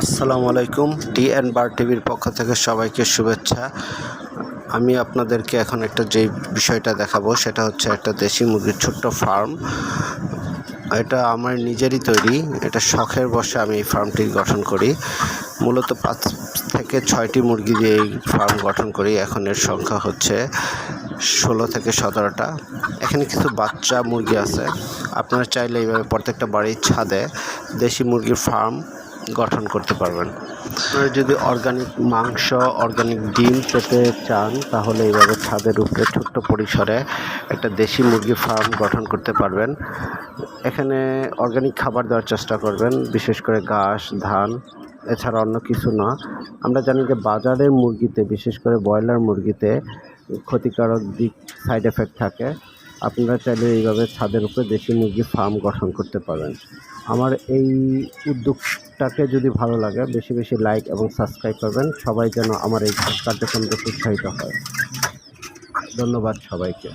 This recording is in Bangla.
আসসালামু আলাইকুম। টি অ্যান্ড বার টিভির পক্ষ থেকে সবাইকে শুভেচ্ছা। আমি আপনাদেরকে এখন একটা যে বিষয়টা দেখাবো, সেটা হচ্ছে একটা দেশি মুরগির ছোট্ট ফার্ম। এটা আমার নিজেরই তৈরি, এটা শখের বসে আমি এই ফার্মটি গঠন করি। মূলত পাঁচ থেকে ছয়টি মুরগি দিয়ে এই ফার্ম গঠন করি। এখন এর সংখ্যা হচ্ছে ষোলো থেকে সতেরোটা। এখানে কিছু বাচ্চা মুরগি আছে। আপনারা চাইলে এইভাবে প্রত্যেকটা বাড়ির ছাদে দেশি মুরগির ফার্ম গঠন করতে পারবেন। আপনারা যদি অর্গানিক মাংস অর্গানিক ডিম পেতে চান, তাহলে এইভাবে ছাদের উপরে ছোট্ট পরিসরে একটা দেশি মুরগি ফার্ম গঠন করতে পারবেন। এখানে অর্গানিক খাবার দেওয়ার চেষ্টা করবেন, বিশেষ করে ঘাস, ধান, এছাড়া অন্য কিছু না। আমরা জানি যে বাজারের মুরগিতে, বিশেষ করে ব্রয়লার মুরগিতে ক্ষতিকারক দিক সাইড এফেক্ট থাকে। আপনারা চাইলে এইভাবে ছাদের উপরে দেশি মুরগির ফার্ম গঠন করতে পারেন। আমার এই উদ্যোগটাকে যদি ভালো লাগে, বেশি বেশি লাইক এবং সাবস্ক্রাইব করবেন। সবাই যেন আমার এই কার্যক্রমকে উৎসাহিত হয়। ধন্যবাদ সবাইকে।